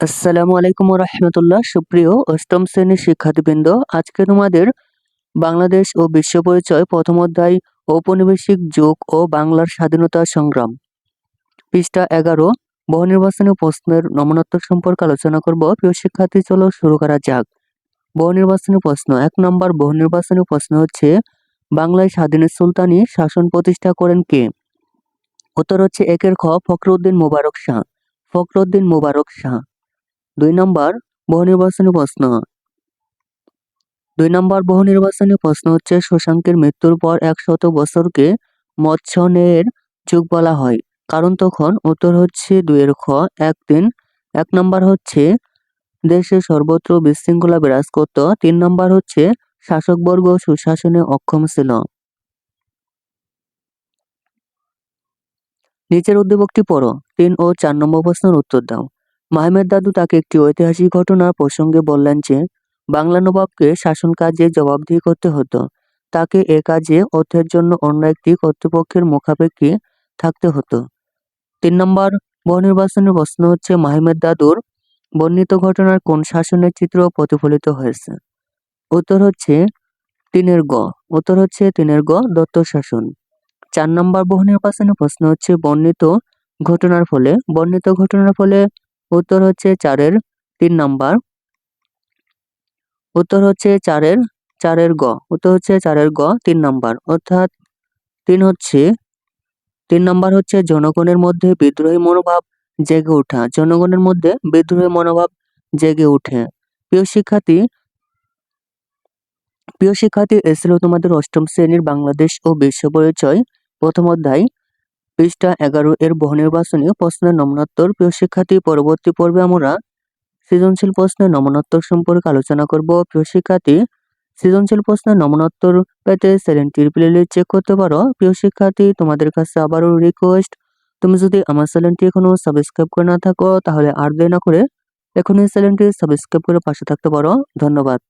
আসসালামু আলাইকুম রহমতুল্লাহ। সুপ্রিয় অষ্টম শ্রেণির শিক্ষার্থীবৃন্দ, আজকে তোমাদের বাংলাদেশ ও বিশ্ব পরিচয় প্রথম অধ্যায় ঔপনিবেশিক যুগ ও বাংলার স্বাধীনতা সংগ্রাম। পৃষ্ঠা এগারো, বহু নির্বাচনী প্রশ্নের নমনত্ব সম্পর্কে আলোচনা করব। প্রিয় শিক্ষার্থী, চলো শুরু করা যাক। বহু নির্বাচনী প্রশ্ন, এক নম্বর বহু নির্বাচনী প্রশ্ন হচ্ছে, বাংলায় স্বাধীনের সুলতানি শাসন প্রতিষ্ঠা করেন কে? উত্তর হচ্ছে একের খ, ফখরুদ্দিন মোবারক শাহ। ফখরুদ্দিন মোবারক শাহ। দুই নম্বর বহু নির্বাচনী প্রশ্ন। দুই নম্বর বহু নির্বাচনী প্রশ্ন হচ্ছে, শশাঙ্কের মৃত্যুর পর একশত বছরকে মৎস্যনের যুগ বলা হয়। কারণ তখন উত্তর হচ্ছে দুইয়ের খ, এক তিন। এক নম্বর হচ্ছে, দেশে সর্বত্র বিশৃঙ্খলা বিরাজ করত। তিন নম্বর হচ্ছে শাসকবর্গ সুশাসনে অক্ষম ছিল। নিচের উদ্দীপকটি পড়ো। তিন ও চার নম্বর প্রশ্নের উত্তর দাও। মাহমেদ দাদু তাকে একটি ঐতিহাসিক ঘটনার প্রসঙ্গে বললেন যে, বাংলা নবাবকে শাসন কাজে জবাবদিহি করতে হতো। তাকে এ কাজে অর্থের জন্য অন্য একটি কর্তৃপক্ষের মুখাপেক্ষি থাকতে হতো। তিন নম্বর বহুনির্বাচনের প্রশ্ন হচ্ছে, মাহমেদ দাদুর বর্ণিত ঘটনার কোন শাসনের চিত্র প্রতিফলিত হয়েছে? উত্তর হচ্ছে, তিনের গ। উত্তর হচ্ছে, তিনের গ, দত্ত শাসন। চার নম্বর বহু নির্বাচনের প্রশ্ন হচ্ছে, বর্ণিত ঘটনার ফলে, বর্ণিত ঘটনার ফলে উত্তর হচ্ছে চারের তিন নাম্বার। উত্তর হচ্ছে চারের চারের গ, উত্তর হচ্ছে চারের গ, তিন নাম্বার। অর্থাৎ তিন হচ্ছে, তিন নাম্বার হচ্ছে জনগণের মধ্যে বিদ্রোহী মনোভাব জেগে ওঠা। জনগণের মধ্যে বিদ্রোহী মনোভাব জেগে ওঠে। প্রিয় শিক্ষার্থী প্রিয় শিক্ষার্থী এসেছিল তোমাদের অষ্টম শ্রেণির বাংলাদেশ ও বিশ্ব পরিচয় প্রথম অধ্যায়। পৃষ্ঠা এগারো এর বহু নির্বাচনী প্রশ্নের নমনোত্তর প্রিয় শিক্ষার্থী, পরবর্তী পর্বে আমরা সৃজনশীল প্রশ্নের নমনোত্তর সম্পর্কে আলোচনা করব। প্রিয় শিক্ষার্থী, সৃজনশীল প্রশ্নের নমনোত্তর পেতে চ্যানেলটির প্লেলিস্ট চেক করতে পারো। প্রিয় শিক্ষার্থী, তোমাদের কাছে আবারও রিকোয়েস্ট তুমি যদি আমার চ্যানেলটি এখনও সাবস্ক্রাইব করে না থাকো, তাহলে আর দেরি না করে এখন এই চ্যানেলটি সাবস্ক্রাইব করে পাশে থাকতে পারো। ধন্যবাদ।